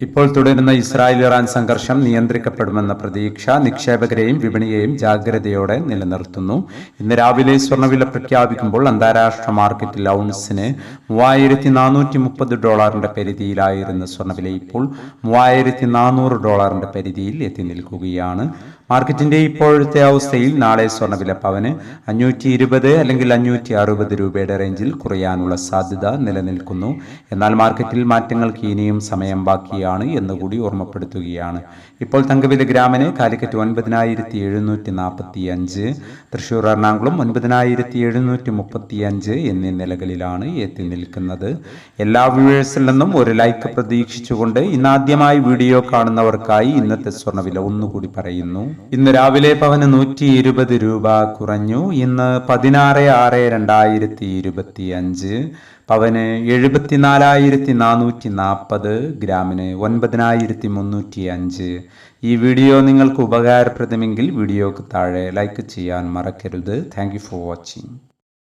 ഇപ്പോൾ തുടരുന്ന Israel Iran സംഘർഷം നിയന്ത്രിക്കപ്പെടുമെന്ന പ്രതീക്ഷ നിക്ഷേപകരെയും വിപണിയെയും ജാഗ്രതയോടെ നിലനിർത്തുന്നു. ഇന്ന് രാവിലെ സ്വർണവില പ്രഖ്യാപിക്കുമ്പോൾ അന്താരാഷ്ട്ര മാർക്കറ്റിൽ ഔൺസിന് മൂവായിരത്തി നാനൂറ്റി മുപ്പത് ഡോളറിന്റെ പരിധിയിലായിരുന്ന സ്വർണവില ഇപ്പോൾ മൂവായിരത്തി നാനൂറ് ഡോളറിന്റെ പരിധിയിൽ എത്തി നിൽക്കുകയാണ്. മാർക്കറ്റിന്റെ ഇപ്പോഴത്തെ അവസ്ഥയിൽ നാളെ സ്വർണവില പവന് അഞ്ഞൂറ്റി ഇരുപത് അല്ലെങ്കിൽ അഞ്ഞൂറ്റി അറുപത് രൂപയുടെ റേഞ്ചിൽ കുറയാനുള്ള സാധ്യത നിലനിൽക്കുന്നു. എന്നാൽ മാർക്കറ്റിൽ മാറ്റങ്ങൾക്ക് ഇനിയും സമയം ബാക്കിയാണ് എന്നുകൂടി ഓർമ്മപ്പെടുത്തുകയാണ്. ഇപ്പോൾ തങ്കവില ഗ്രാമിന് കാലിക്കറ്റ് ഒൻപതിനായിരത്തി എഴുന്നൂറ്റി നാൽപ്പത്തി അഞ്ച് തൃശൂർ എറണാകുളം ഒൻപതിനായിരത്തി എഴുന്നൂറ്റി മുപ്പത്തി അഞ്ച് എന്നീ നിലകളിലാണ് എത്തി നിൽക്കുന്നത്. എല്ലാ വ്യൂവേഴ്സിൽ നിന്നും ഒരു ലൈക്ക് പ്രതീക്ഷിച്ചുകൊണ്ട് ഇന്നാദ്യമായി വീഡിയോ കാണുന്നവർക്കായി ഇന്നത്തെ സ്വർണവില ഒന്നുകൂടി പറയുന്നു. ഇന്ന് രാവിലെ പവന് നൂറ്റി ഇരുപത് രൂപ കുറഞ്ഞു. ഇന്ന് പതിനാറ് ആറ് രണ്ടായിരത്തി ഇരുപത്തി അഞ്ച് പവന് എഴുപത്തിനാലായിരത്തി നാനൂറ്റി നാൽപ്പത് ഗ്രാമിന് ഒൻപതിനായിരത്തി മുന്നൂറ്റി അഞ്ച് ഈ വീഡിയോ നിങ്ങൾക്ക് ഉപകാരപ്രദമെങ്കിൽ വീഡിയോക്ക് താഴെ ലൈക്ക് ചെയ്യാൻ മറക്കരുത്. Thank for watching